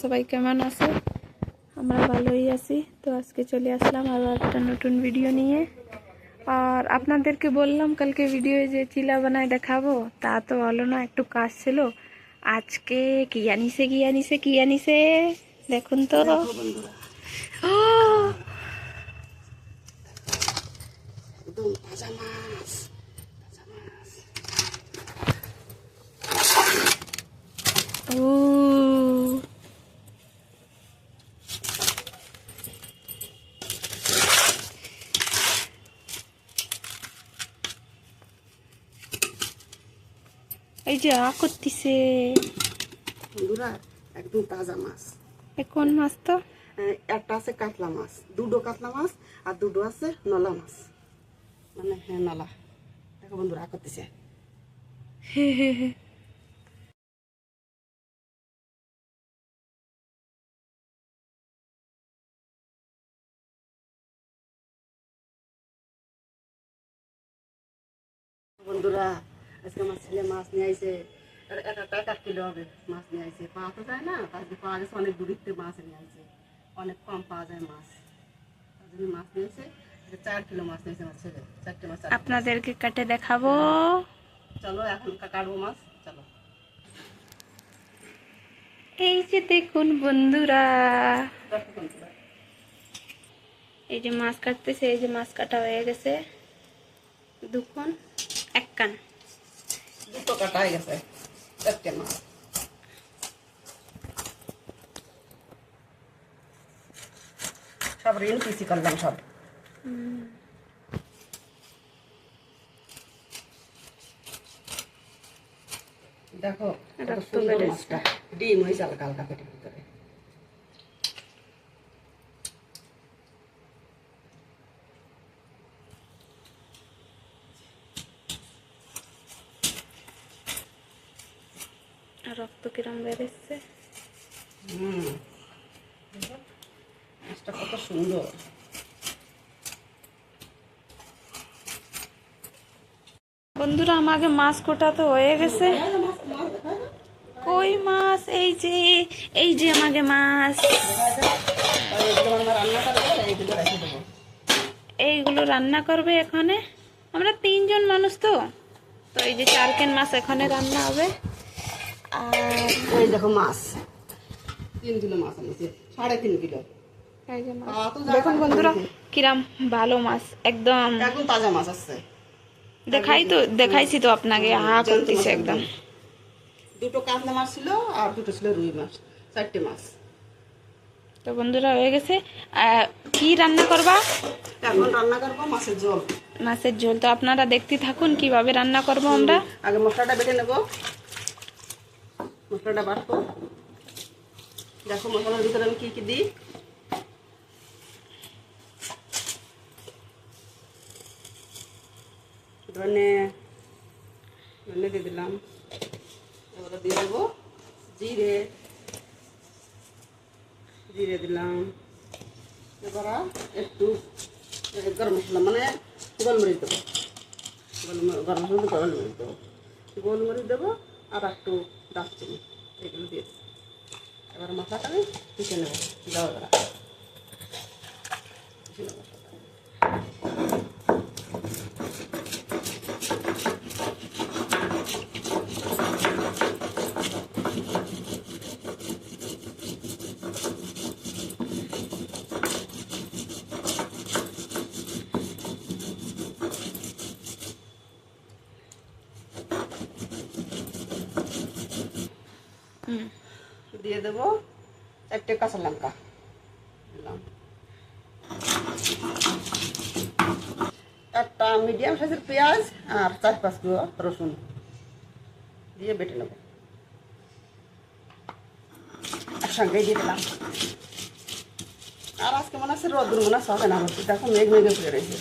সবাই কেমন আছে? আমরা ভালোই আছি। তো আজকে চলে আসলাম আরও একটা নতুন ভিডিও নিয়ে। আর আপনাদেরকে বললাম কালকে ভিডিও যে চিলা বানায় দেখাবো তা তো হলো না একটু কাজ ছিল। আজকে কি আনিছে কি আনিছে কি আনিছে? দেখুন তো। ও, একদম তাজা মাছ তাজা মাছ ও এই যে আ করতেছে। বন্ধুরা একদম তাজা মাছ। কোন মাছ তো? একটা আছে কাতলা মাছ। দুটো কাতলা মাছ আর দুটো আছে নলা মাছ। মানে হ্যাঁ নলা। দেখো বন্ধুরা করতেছে। হে হে হে। বন্ধুরা আজকে আমার ছেলে মাছ নিয়ে আইছে এক একটা এক কিলো হবে মাছ নিয়ে আইছে পাওয়া তো যায় না তার পাওয়া গেছে অনেক দূরিতে মাছ নিয়ে আইছে অনেক কম পাওয়া যায় মাছ তার জন্য মাছ নিয়েছে চার কিলো মাছ নিয়েছে আমার ছেলে চারটে মাছ আপনাদেরকে কাটে দেখাবো? চলো এখন কা- কাটবো মাছ চলো এই যে দেখুন বন্ধুরা। এই যে মাছ কাটতেছে এই যে মাছ কাটা হয়ে গেছে। দুখন এক কান। কাটা হয়ে গেছে চারটে মাছ সব ঋণ পিসি করলাম সব। দেখো। ডিম হয়েছে হালকা হালকা পেটের ভিতরে। আর রক্ত কিরম বেরোচ্ছে হুম। মাছটা কত সুন্দর। বন্ধুরা আমাকে মাছ কোটা তো হয়ে গেছে। কই মাছ? এই যে এই যে আমাকে মাছ। এইগুলো রান্না করবে এখানে? আমরা তিনজন মানুষ তো। তো এই যে চার কেন মাছ এখানে রান্না হবে। আর এই দেখো মাছ। তিন কিলো মাছ সাড়ে তিন কিলো। দেখুন বন্ধুরা কিরাম ভালো মাছ একদম। একদম তাজা মাছ আসছে। দেখাই তো দেখাইছি তো আপনাকে হা করতেছে একদম। দুটো কাতলা মাছ ছিল আর দুটো ছিল রুই মাছ চারটে মাছ। তো বন্ধুরা হয়ে গেছে। কি রান্না করবা? এখন রান্না করব মাছের ঝোল। মাছের ঝোল। তো আপনারা দেখতে থাকুন কীভাবে রান্না করব আমরা। আগে মশলাটা বেটে নেব। মশলাটা বাটবো। দেখো মশলার ভিতরে আমি কি কি দিই? ধনে ধনে দিয়ে দিলাম। এবারে দিয়ে দেবো জিরে। জিরে দিলাম। এবার একটু গরম মশলা মানে গোলমরিচ দেবো। গোলমরিচ, গরম মশলা গোলমরিচ দেবো। গোলমরিচ দেবো। আর একটু দারচিনি এগুলো দিয়ে দেবো এবার মশলাটা আমি পিষে নেব দাও দিয়ে দেবো চারটে কাঁচা লঙ্কা। দিলাম। একটা মিডিয়াম সাইজের পেঁয়াজ আর চার পাঁচ কিলো রসুন দিয়ে বেটে নেব। একসঙ্গে দিয়ে দিলাম। আর আজকে মনে হচ্ছে রোদ্র মনে হচ্ছে হবে না হচ্ছে দেখো মেঘ মেঘে পড়ে রয়েছে।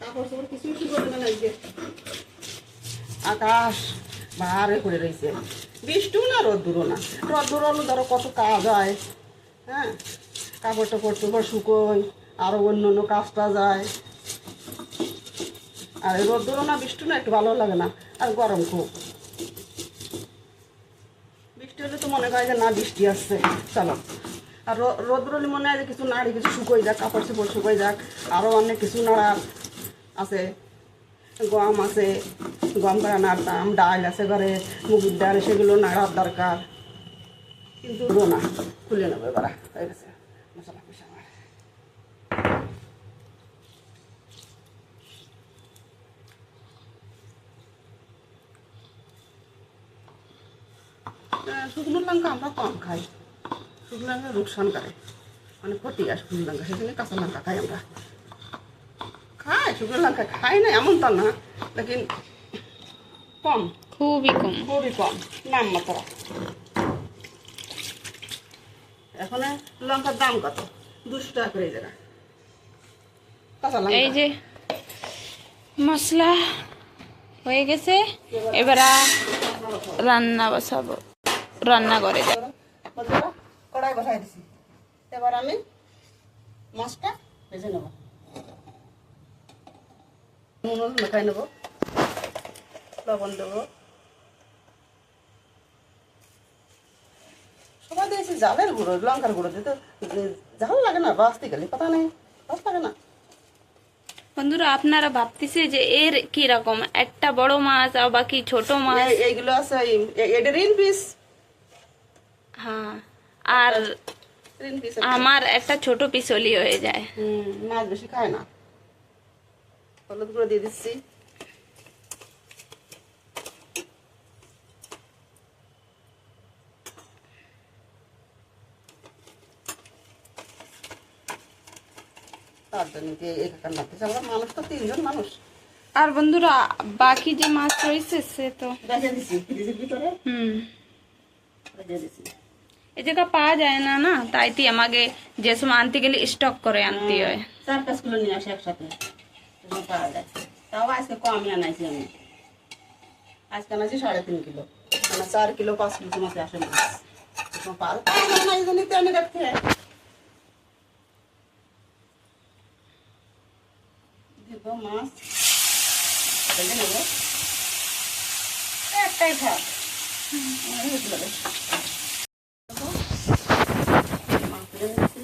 কাপড় চোপড় কিছু কিছু করবে না আজকে আকাশ ভারে করে রয়েছে। বৃষ্টিও না রোদ্দুরও না। রোদ্দুর হলো, ধরো কত কাজ হয় হ্যাঁ? কাপড় টাপড় চোপড় শুকোয় আরও অন্য অন্য কাজটা যায় আর রোদ্দুরও না, বৃষ্টি না, একটু ভালো লাগে না, আর গরম খুব। বৃষ্টি হলে তো মনে হয় যে না, বৃষ্টি আসছে, চলো। আর রো- রোদ রলি মনে হয় যে কিছু নাড়ি কিছু শুকোই যাক, কাপড় চোপড় শুকোই যাক আরও অনেক কিছু নাড়ার আছে। গম আছে, গম করা নাড়তাম, ডাল আছে ঘরে, মুগের ডাল, সেগুলো নাড়ার দরকার। কিন্তু রো না, খুলে নেব মশলা পিসা আমার। শুকনো লঙ্কা আমরা কম খাই। শুকনো লঙ্কা রুকসান করে। মানে ক্ষতি আর শুকনো লঙ্কা সেখানে কাঁচা লঙ্কা খাই আমরা। শুকনো লঙ্কা খাই না এমন তো না লেকিন কম। খুবই কম। খুবই কম নাম মাত্রা। এখন লঙ্কার দাম কত? দুশো টাকা করে জায়গা এই যে মশলা হয়ে গেছে এবার রান্না বসাবো রান্না করে যাব কড়াই বসাই দিছি। এবার আমি মাছটা ভেজে নেব। নুন হলুদ মেখাই নেব লবণ দেবো। সবাই দিয়েছি জালের গুঁড়ো লঙ্কার গুঁড়ো দিতে জাল লাগে না গেলে কথা নেই বাস লাগে না। বন্ধুরা আপনারা ভাবতেছে যে এর কি রকম? একটা বড় মাছ আর বাকি ছোট মাছ? এই- এইগুলো আছে এটা রিন পিস। হ্যাঁ আর আমার একটা ছোট পিসলি হয়ে যায়। মাছ বেশি খায় না। হলুদ গুঁড়ো দিয়ে দিচ্ছি। তার জন্য কি এই কাকার লাগতেছে আমরা মানুষ তো তিনজন মানুষ। আর বন্ধুরা বাকি যে মাছ রয়েছে সে তো এ জায়গা পাওয়া যায় না না? তাই তি আমাকে যে সময় আনতে গেলে স্টক করে আনতে হয়। চার পাঁচ কিলো নিয়ে আসি একসাথে। পাওয়া যায় তাও আজকে কমই আনাইছি আমি। আজকে আনাইছি সাড়ে তিন কিলো। মানে চার কিলো পাঁচ কিলো মাসে আসে মাছ। তখন পাওয়া যায়। তাও না, এই জন্যই তো আনি রাখতে হয়। দিব মাছ। ভেজে নেব। একটাই খাও। আমার হয়ে গেলো বেশ। দেখো, মাছ ভেজে নিচ্ছি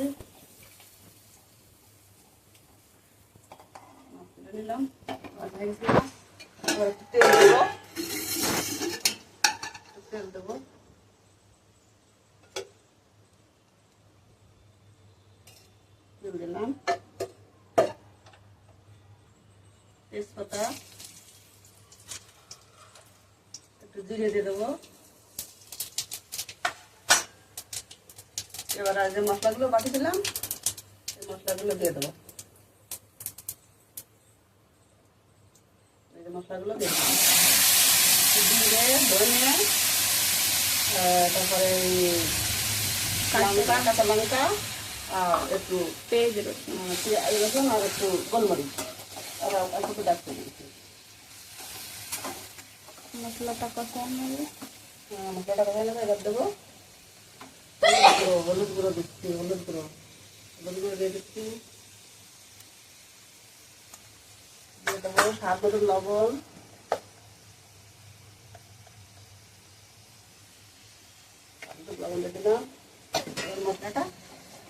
মাছ তুলে নিলাম ভাজা হয়ে গেছে মাছ। এবার একটু তেল দেবো একটু তেল দেবো তেল দিলাম। তেজপাতা একটু জিরে দিয়ে দেবো। এবার আর যে মশলাগুলো বাটি দিলাম এই মশলাগুলো দিয়ে দেবো। মশলাগুলো দিয়ে দিলাম। জিরে আহ, তারপরে কাঁচা লঙ্কা। একটু পেঁয়াজ রসুন আর একটু গোলমরিচ। আর একটু ডাকতে দিয়েছি। মশলাটা কষানো হবে মশলাটা এবার দেবো হলুদ গুঁড়ো দিচ্ছি হলুদ গুঁড়ো হলুদ গুঁড়ো দিয়ে দিচ্ছি। দিয়ে দেবো স্বাদ মতো লবণ। লবণ দিয়ে দিলাম। মশলাটা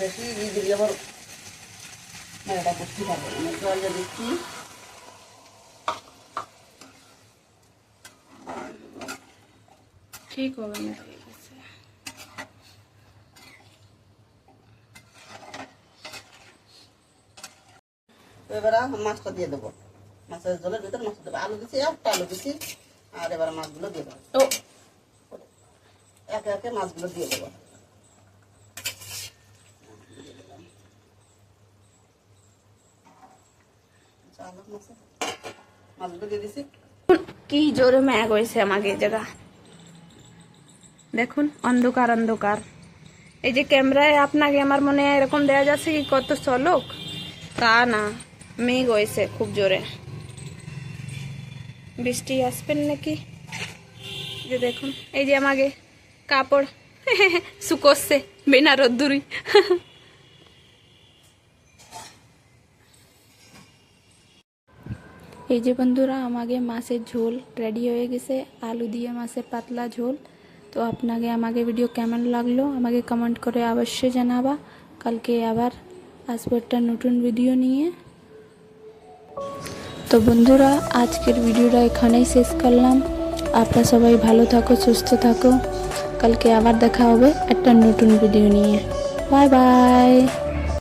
বেশি দিয়ে দিলে আবার মেলাটা করতে পারব না জল দিয়ে দিচ্ছি ঠিক হবে না। এবার মাছটা দিয়ে দেবো। মাছের জলের ভিতরে মাছটা দেবো। আলু দিচ্ছি একটা আলু দিচ্ছি আর এবার মাছগুলো দিয়ে দেবো। একে একে মাছগুলো দিয়ে দেবো আচ্ছা, আলু মাছ মাছগুলো দিয়ে দিছি কি জোরে ম্যাগ হয়েছে আমাকে জায়গা। দেখুন, অন্ধকার অন্ধকার। এই যে ক্যামেরায় আপনাকে আমার মনে হয় এরকম দেওয়া যাচ্ছে কি কত চলক? তা না, মেঘ হয়েছে খুব জোরে। বৃষ্টি আসবেন নাকি? যে দেখুন, এই যে আমাকে কাপড় শুকোচ্ছে বিনা রোদ্দুরি এই যে বন্ধুরা আমাকে মাছের ঝোল রেডি হয়ে গেছে। আলু দিয়ে মাছের পাতলা ঝোল। তো আপনাকে আমাকে ভিডিও কেমন লাগল আমাকে কমেন্ট করে অবশ্যই জানাবা। কালকে আবার আসব একটা নতুন ভিডিও নিয়ে। তো বন্ধুরা, আজকের ভিডিওটা এখানেই শেষ করলাম। আপনারা সবাই ভালো থাকো, সুস্থ থাকো। কালকে আবার দেখা হবে একটা নতুন ভিডিও নিয়ে। Bye bye